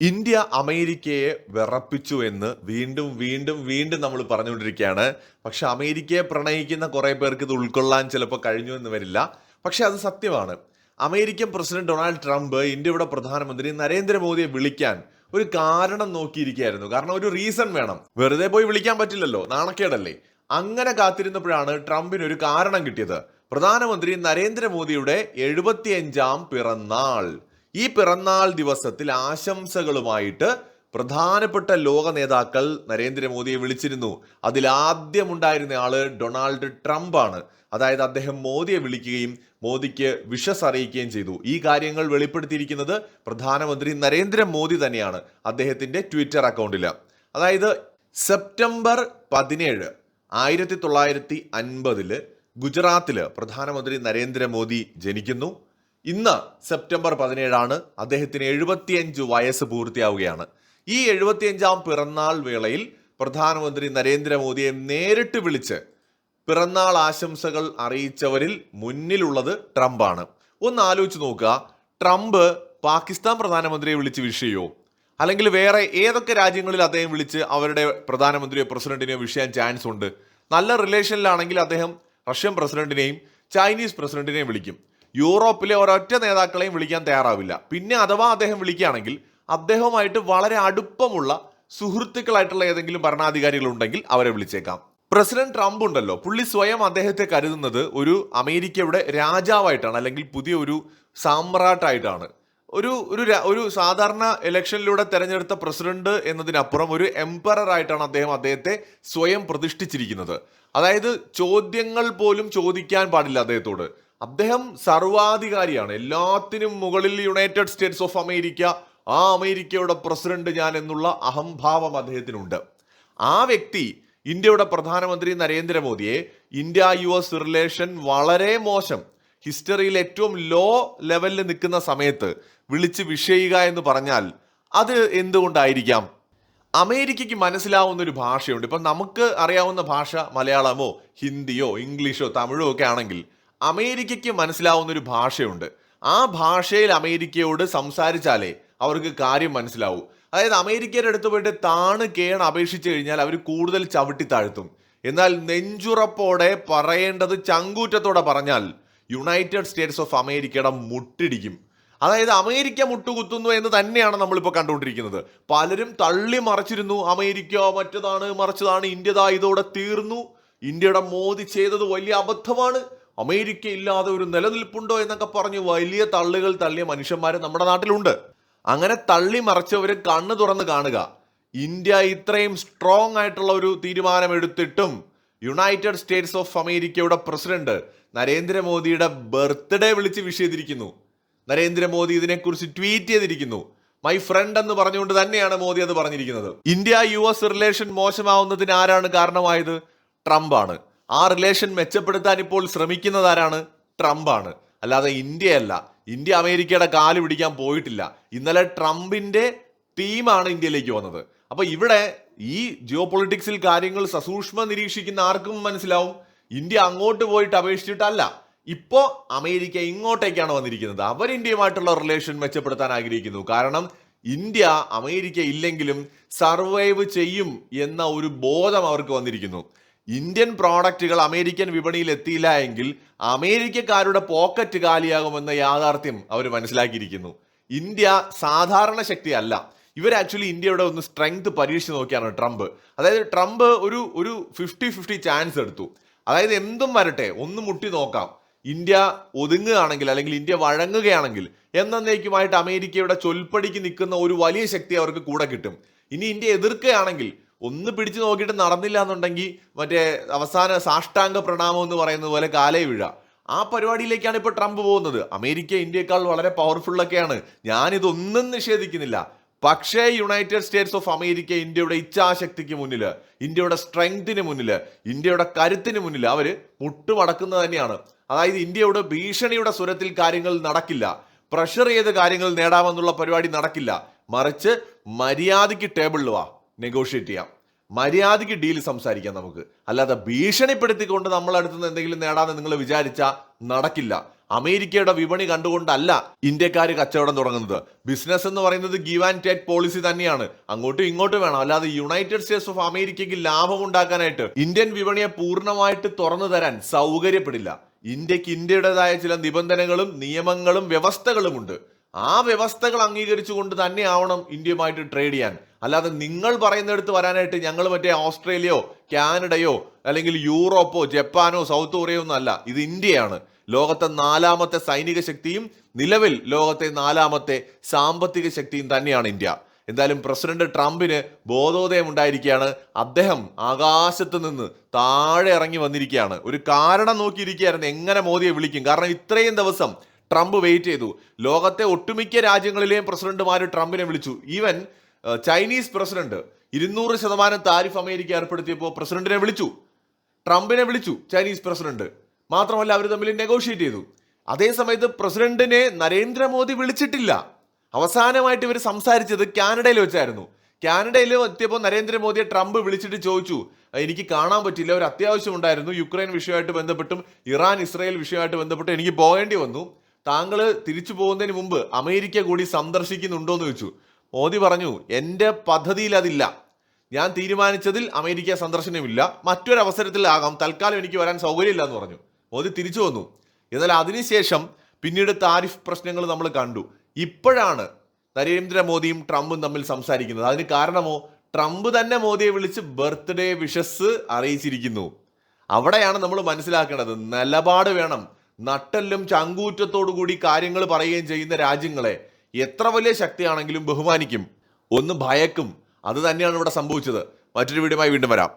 India അമേരിക്കയെ വിറപ്പിച്ചു എന്ന് വീണ്ടും വീണ്ടും വീണ്ടും നമ്മൾ പറഞ്ഞുകൊണ്ടിരിക്കുകയാണ്. പക്ഷെ അമേരിക്കയെ പ്രണയിക്കുന്ന കുറെ പേർക്ക് ഇത് ഉൾക്കൊള്ളാൻ ചിലപ്പോൾ കഴിഞ്ഞു എന്ന് വരില്ല. പക്ഷെ അത് സത്യമാണ്. അമേരിക്കൻ പ്രസിഡന്റ് ഡൊണാൾഡ് ട്രംപ് ഇന്ത്യയുടെ പ്രധാനമന്ത്രി നരേന്ദ്രമോദിയെ വിളിക്കാൻ ഒരു കാരണം നോക്കിയിരിക്കുകയായിരുന്നു. കാരണം ഒരു റീസൺ വേണം. വെറുതെ പോയി വിളിക്കാൻ പറ്റില്ലല്ലോ. നാണക്കേടല്ലേ. അങ്ങനെ കാത്തിരുന്നപ്പോഴാണ് ട്രംപിന് ഒരു കാരണം കിട്ടിയത്. പ്രധാനമന്ത്രി നരേന്ദ്രമോദിയുടെ എഴുപത്തിയഞ്ചാം പിറന്നാൾ. ഈ പിറന്നാൾ ദിവസത്തിൽ ആശംസകളുമായിട്ട് പ്രധാനപ്പെട്ട ലോക നേതാക്കൾ നരേന്ദ്രമോദിയെ വിളിച്ചിരുന്നു. അതിൽ ആദ്യമുണ്ടായിരുന്ന ആൾ ഡൊണാൾഡ് ട്രംപ് ആണ് അതായത് അദ്ദേഹം മോദിയെ വിളിക്കുകയും മോദിക്ക് വിഷസ് അറിയിക്കുകയും ചെയ്തു. ഈ കാര്യങ്ങൾ വെളിപ്പെടുത്തിയിരിക്കുന്നത് പ്രധാനമന്ത്രി നരേന്ദ്രമോദി തന്നെയാണ് അദ്ദേഹത്തിന്റെ ട്വിറ്റർ അക്കൗണ്ടിൽ അതായത് സെപ്റ്റംബർ പതിനേഴ് ആയിരത്തി തൊള്ളായിരത്തി അൻപതിൽ ഗുജറാത്തിൽ പ്രധാനമന്ത്രി നരേന്ദ്രമോദി ജനിക്കുന്നു. ഇന്ന് സെപ്റ്റംബർ പതിനേഴാണ്. അദ്ദേഹത്തിന് എഴുപത്തിയഞ്ച് വയസ്സ് പൂർത്തിയാവുകയാണ്. ഈ എഴുപത്തിയഞ്ചാം പിറന്നാൾ വേളയിൽ പ്രധാനമന്ത്രി നരേന്ദ്രമോദിയെ നേരിട്ട് വിളിച്ച് പിറന്നാൾ ആശംസകൾ അറിയിച്ചവരിൽ മുന്നിലുള്ളത് ട്രംപാണ്. ഒന്ന് ആലോചിച്ച് നോക്കുക. ട്രംപ് പാകിസ്ഥാൻ പ്രധാനമന്ത്രിയെ വിളിച്ച് വിഷ് ചെയ്യുമോ അല്ലെങ്കിൽ വേറെ ഏതൊക്കെ രാജ്യങ്ങളിൽ അദ്ദേഹം വിളിച്ച് അവരുടെ പ്രധാനമന്ത്രിയോ പ്രസിഡന്റിനെയോ വിഷ് ചെയ്യാൻ ചാൻസ് ഉണ്ട് നല്ല റിലേഷനിലാണെങ്കിൽ അദ്ദേഹം റഷ്യൻ പ്രസിഡന്റിനെയും ചൈനീസ് പ്രസിഡന്റിനെയും വിളിക്കും. യൂറോപ്പിലെ ഒരൊറ്റ നേതാക്കളെയും വിളിക്കാൻ തയ്യാറാവില്ല. പിന്നെ അഥവാ അദ്ദേഹം വിളിക്കുകയാണെങ്കിൽ അദ്ദേഹവുമായിട്ട് വളരെ അടുപ്പമുള്ള സുഹൃത്തുക്കളായിട്ടുള്ള ഏതെങ്കിലും ഭരണാധികാരികൾ ഉണ്ടെങ്കിൽ അവരെ വിളിച്ചേക്കാം. പ്രസിഡന്റ് ട്രംപ് ഉണ്ടല്ലോ. പുള്ളി സ്വയം അദ്ദേഹത്തെ കരുതുന്നത് ഒരു അമേരിക്കയുടെ രാജാവായിട്ടാണ് അല്ലെങ്കിൽ പുതിയ ഒരു സാമ്രാട്ടായിട്ടാണ്. ഒരു ഒരു ഒരു സാധാരണ ഇലക്ഷനിലൂടെ തെരഞ്ഞെടുത്ത പ്രസിഡന്റ് എന്നതിനപ്പുറം ഒരു എംപറർ ആയിട്ടാണ് അദ്ദേഹം അദ്ദേഹത്തെ സ്വയം പ്രതിഷ്ഠിച്ചിരിക്കുന്നത്. അതായത് ചോദ്യങ്ങൾ പോലും ചോദിക്കാൻ പാടില്ല അദ്ദേഹത്തോട്. അദ്ദേഹം സർവാധികാരിയാണ്. എല്ലാത്തിനും മുകളിൽ യുണൈറ്റഡ് സ്റ്റേറ്റ്സ് ഓഫ് അമേരിക്ക ആ അമേരിക്കയുടെ പ്രസിഡന്റ് ഞാൻ എന്നുള്ള അഹംഭാവം അദ്ദേഹത്തിനുണ്ട്. ആ വ്യക്തി ഇന്ത്യയുടെ പ്രധാനമന്ത്രി നരേന്ദ്രമോദിയെ ഇന്ത്യ യു എസ് റിലേഷൻ വളരെ മോശം ഹിസ്റ്ററിയിൽ ഏറ്റവും ലോ ലെവലിൽ നിൽക്കുന്ന സമയത്ത് വിളിച്ച് വിഷയുക എന്ന് പറഞ്ഞാൽ അത് എന്തുകൊണ്ടായിരിക്കാം? അമേരിക്കയ്ക്ക് മനസ്സിലാവുന്ന ഒരു ഭാഷയുണ്ട്. ഇപ്പം നമുക്ക് അറിയാവുന്ന ഭാഷ മലയാളമോ ഹിന്ദിയോ ഇംഗ്ലീഷോ തമിഴോ ഒക്കെ ആണെങ്കിൽ അമേരിക്കയ്ക്ക് മനസ്സിലാവുന്ന ഒരു ഭാഷയുണ്ട്. ആ ഭാഷയിൽ അമേരിക്കയോട് സംസാരിച്ചാലേ അവർക്ക് കാര്യം മനസ്സിലാവൂ. അതായത് അമേരിക്കയുടെ അടുത്ത് പോയിട്ട് താണ് കേണ് അപേക്ഷിച്ചു കഴിഞ്ഞാൽ അവർ കൂടുതൽ ചവിട്ടി താഴ്ത്തും. എന്നാൽ നെഞ്ചുറപ്പോടെ പറയേണ്ടത് ചങ്കൂറ്റത്തോടെ പറഞ്ഞാൽ യുണൈറ്റഡ് സ്റ്റേറ്റ്സ് ഓഫ് അമേരിക്കയുടെ മുട്ടിടിക്കും. അതായത് അമേരിക്ക മുട്ടുകുത്തുന്നു എന്ന് തന്നെയാണ് നമ്മളിപ്പോൾ കണ്ടുകൊണ്ടിരിക്കുന്നത്. പലരും തള്ളി മറിച്ചിരുന്നു അമേരിക്ക മറ്റതാണ് മറിച്ചതാണ് ഇന്ത്യതാ ഇതോടെ തീർന്നു. ഇന്ത്യയുടെ മോദി ചെയ്തത് വലിയ അബദ്ധമാണ്. അമേരിക്ക ഇല്ലാതെ ഒരു നിലനിൽപ്പുണ്ടോ എന്നൊക്കെ പറഞ്ഞ് വലിയ തള്ളുകൾ തള്ളിയ മനുഷ്യന്മാർ നമ്മുടെ നാട്ടിലുണ്ട്. അങ്ങനെ തള്ളി മറിച്ചവരെ കണ്ണു തുറന്ന് കാണുക. ഇന്ത്യ ഇത്രയും സ്ട്രോങ് ആയിട്ടുള്ള ഒരു തീരുമാനമെടുത്തിട്ടും യുണൈറ്റഡ് സ്റ്റേറ്റ്സ് ഓഫ് അമേരിക്കയുടെ പ്രസിഡന്റ് നരേന്ദ്രമോദിയുടെ ബർത്ത്ഡേ വിളിച്ച് വിഷ് നരേന്ദ്രമോദി ഇതിനെക്കുറിച്ച് ട്വീറ്റ് ചെയ്തിരിക്കുന്നു. മൈ ഫ്രണ്ട് എന്ന് പറഞ്ഞുകൊണ്ട് തന്നെയാണ് മോദി അത് പറഞ്ഞിരിക്കുന്നത്. ഇന്ത്യ യു എസ് റിലേഷൻ മോശമാവുന്നതിന് ആരാണ് കാരണമായത്? ട്രംപ് ആണ് ആ റിലേഷൻ മെച്ചപ്പെടുത്താൻ ഇപ്പോൾ ശ്രമിക്കുന്നത് ആരാണ്? ട്രംപാണ് അല്ലാതെ ഇന്ത്യയല്ല. ഇന്ത്യ അമേരിക്കയുടെ കാൽ പിടിക്കാൻ പോയിട്ടില്ല. ഇന്നലെ ട്രംപിന്റെ ടീമാണ് ഇന്ത്യയിലേക്ക് വന്നത്. അപ്പൊ ഇവിടെ ഈ ജിയോ പൊളിറ്റിക്സിൽ കാര്യങ്ങൾ സസൂക്ഷ്മ നിരീക്ഷിക്കുന്ന ആർക്കും മനസ്സിലാവും. ഇന്ത്യ അങ്ങോട്ട് പോയിട്ട് അപേക്ഷിച്ചിട്ടല്ല. ഇപ്പോ അമേരിക്ക ഇങ്ങോട്ടേക്കാണ് വന്നിരിക്കുന്നത്. അവർ ഇന്ത്യയുമായിട്ടുള്ള റിലേഷൻ മെച്ചപ്പെടുത്താൻ ആഗ്രഹിക്കുന്നു. കാരണം ഇന്ത്യ അമേരിക്ക ഇല്ലെങ്കിലും സർവൈവ് ചെയ്യും എന്ന ഒരു ബോധം അവർക്ക് വന്നിരിക്കുന്നു. ഇന്ത്യൻ പ്രോഡക്റ്റുകൾ അമേരിക്കൻ വിപണിയിൽ എത്തിയില്ല എങ്കിൽ അമേരിക്കക്കാരുടെ പോക്കറ്റ് കാലിയാകുമെന്ന യാഥാർത്ഥ്യം അവർ മനസ്സിലാക്കിയിരിക്കുന്നു. ഇന്ത്യ സാധാരണ ശക്തിയല്ല. ഇവർ ആക്ച്വലി ഇന്ത്യയുടെ ഒന്ന് സ്ട്രെങ്ത് പരീക്ഷിച്ച് നോക്കിയാണ് ട്രംപ്. അതായത് ട്രംപ് ഒരു ഒരു ഫിഫ്റ്റി ഫിഫ്റ്റി ചാൻസ് എടുത്തു. അതായത് എന്തും വരട്ടെ ഒന്ന് മുട്ടി നോക്കാം. ഇന്ത്യ ഒതുങ്ങുകയാണെങ്കിൽ അല്ലെങ്കിൽ ഇന്ത്യ വഴങ്ങുകയാണെങ്കിൽ എന്നേക്കുമായിട്ട് അമേരിക്കയുടെ ചൊൽപ്പടിക്ക് നിൽക്കുന്ന ഒരു വലിയ ശക്തി അവർക്ക് കൂടെ കിട്ടും. ഇനി ഇന്ത്യ എതിർക്കുകയാണെങ്കിൽ ഒന്ന് പിടിച്ചു നോക്കിയിട്ട് നടന്നില്ല എന്നുണ്ടെങ്കിൽ മറ്റേ അവസാന സാഷ്ടാംഗ പ്രണാമം എന്ന് പറയുന്നത് പോലെ കാലേ വീഴ. ആ പരിപാടിയിലേക്കാണ് ഇപ്പോൾ ട്രംപ് പോകുന്നത്. അമേരിക്ക ഇന്ത്യയെക്കാൾ വളരെ പവർഫുള്ളൊക്കെയാണ് ഞാനിതൊന്നും നിഷേധിക്കുന്നില്ല. പക്ഷേ യുണൈറ്റഡ് സ്റ്റേറ്റ്സ് ഓഫ് അമേരിക്ക ഇന്ത്യയുടെ ഇച്ഛാശക്തിക്ക് മുന്നിൽ ഇന്ത്യയുടെ സ്ട്രെങ്തിന് മുന്നിൽ ഇന്ത്യയുടെ കരുത്തിന് മുന്നിൽ അവർ മുട്ടുമടക്കുന്നത് തന്നെയാണ്. അതായത് ഇന്ത്യയുടെ ഭീഷണിയുടെ സ്വരത്തിൽ കാര്യങ്ങൾ നടക്കില്ല. പ്രഷർ ചെയ്ത് കാര്യങ്ങൾ നേടാമെന്നുള്ള പരിപാടി നടക്കില്ല. മറിച്ച് മര്യാദയ്ക്ക് ടേബിളിൽ വാ. നെഗോഷിയേറ്റ് ചെയ്യാം. മര്യാദയ്ക്ക് ഡീൽ സംസാരിക്കാം നമുക്ക്. അല്ലാതെ ഭീഷണിപ്പെടുത്തിക്കൊണ്ട് നമ്മളടുത്ത് നിന്ന് എന്തെങ്കിലും നേടാന്ന് നിങ്ങൾ വിചാരിച്ചാൽ നടക്കില്ല. അമേരിക്കയുടെ വിപണി കണ്ടുകൊണ്ടല്ല ഇന്ത്യക്കാർ കച്ചവടം തുടങ്ങുന്നത്. ബിസിനസ് എന്ന് പറയുന്നത് ഗീവ് ആൻഡ് ടേക്ക് പോളിസി തന്നെയാണ്. അങ്ങോട്ടും ഇങ്ങോട്ടും വേണം. അല്ലാതെ യുണൈറ്റഡ് സ്റ്റേറ്റ്സ് ഓഫ് അമേരിക്കയ്ക്ക് ലാഭം ഉണ്ടാക്കാനായിട്ട് ഇന്ത്യൻ വിപണിയെ പൂർണമായിട്ട് തുറന്നു തരാൻ സൗകര്യപ്പെടില്ല. ഇന്ത്യയ്ക്ക് ഇന്ത്യയുടേതായ ചില നിബന്ധനകളും നിയമങ്ങളും വ്യവസ്ഥകളുമുണ്ട്. ആ വ്യവസ്ഥകൾ അംഗീകരിച്ചുകൊണ്ട് തന്നെ ആവണം ഇന്ത്യയുമായിട്ട് ട്രേഡ് ചെയ്യാൻ. അല്ലാതെ നിങ്ങൾ പറയുന്നിടത്ത് വരാനായിട്ട് ഞങ്ങൾ മറ്റേ ഓസ്ട്രേലിയയോ കാനഡയോ അല്ലെങ്കിൽ യൂറോപ്പോ ജപ്പാനോ സൗത്ത് കൊറിയയോ ഒന്നും അല്ല. ഇത് ഇന്ത്യയാണ്. ലോകത്തെ നാലാമത്തെ സൈനിക ശക്തിയും നിലവിൽ ലോകത്തെ നാലാമത്തെ സാമ്പത്തിക ശക്തിയും തന്നെയാണ് ഇന്ത്യ. എന്തായാലും പ്രസിഡന്റ് ട്രംപിന് ബോധോദയം ഉണ്ടായിരിക്കുകയാണ്. അദ്ദേഹം ആകാശത്ത് നിന്ന് താഴെ ഇറങ്ങി വന്നിരിക്കുകയാണ്. ഒരു കാരണം നോക്കിയിരിക്കുകയായിരുന്നു. എങ്ങനെ മോദിയെ വിളിക്കും? കാരണം ഇത്രയും ദിവസം ട്രംപ് വെയിറ്റ് ചെയ്തു. ലോകത്തെ ഒട്ടുമിക്ക രാജ്യങ്ങളിലെയും പ്രസിഡന്റുമാർ ട്രംപിനെ വിളിച്ചു. ഈവൻ ചൈനീസ് പ്രസിഡന്റ് ഇരുന്നൂറ് ശതമാനം താരിഫ് അമേരിക്ക ഏർപ്പെടുത്തിയപ്പോൾ പ്രസിഡന്റിനെ വിളിച്ചു. ട്രംപിനെ വിളിച്ചു ചൈനീസ് പ്രസിഡന്റ്. മാത്രമല്ല അവർ തമ്മിൽ നെഗോഷിയേറ്റ് ചെയ്തു. അതേസമയത്ത് പ്രസിഡന്റിനെ നരേന്ദ്രമോദി വിളിച്ചിട്ടില്ല. അവസാനമായിട്ട് ഇവർ സംസാരിച്ചത് കാനഡയിൽ വെച്ചായിരുന്നു. കാനഡയിൽ എത്തിയപ്പോൾ നരേന്ദ്രമോദിയെ ട്രംപ് വിളിച്ചിട്ട് ചോദിച്ചു എനിക്ക് കാണാൻ പറ്റില്ല. ഒരു അത്യാവശ്യം ഉണ്ടായിരുന്നു. യുക്രൈൻ വിഷയമായിട്ട് ബന്ധപ്പെട്ടും ഇറാൻ ഇസ്രായേൽ വിഷയമായിട്ട് ബന്ധപ്പെട്ടും എനിക്ക് പോകേണ്ടി വന്നു. താങ്കൾ തിരിച്ചു പോകുന്നതിന് മുമ്പ് അമേരിക്ക കൂടി സന്ദർശിക്കുന്നുണ്ടോ എന്ന് ചോദിച്ചു. മോദി പറഞ്ഞു എന്റെ പദ്ധതിയിൽ അതില്ല. ഞാൻ തീരുമാനിച്ചതിൽ അമേരിക്ക സന്ദർശനമില്ല. മറ്റൊരവസരത്തിലാകാം. തൽക്കാലം എനിക്ക് വരാൻ സൗകര്യമില്ല എന്ന് പറഞ്ഞു. മോദി തിരിച്ചു വന്നു. എന്നാൽ അതിനുശേഷം പിന്നീട് താരിഫ് പ്രശ്നങ്ങൾ നമ്മൾ കണ്ടു. ഇപ്പോഴാണ് നരേന്ദ്രമോദിയും ട്രംപും തമ്മിൽ സംസാരിക്കുന്നത്. അതിന് കാരണമോ? ട്രംപ് തന്നെ മോദിയെ വിളിച്ച് ബർത്ത്ഡേ വിഷസ് അറിയിച്ചിരിക്കുന്നു. അവിടെയാണ് നമ്മൾ മനസ്സിലാക്കേണ്ടത്. നിലപാട് വേണം. നട്ടെല്ലും ചങ്കൂറ്റത്തോടു കൂടി കാര്യങ്ങൾ പറയുകയും ചെയ്യുന്ന രാജ്യങ്ങളെ എത്ര വലിയ ശക്തിയാണെങ്കിലും ബഹുമാനിക്കും. ഒന്ന് ഭയക്കും. അത് തന്നെയാണ് ഇവിടെ സംഭവിച്ചത്. മറ്റൊരു വീഡിയോമായി വീണ്ടും വരാം.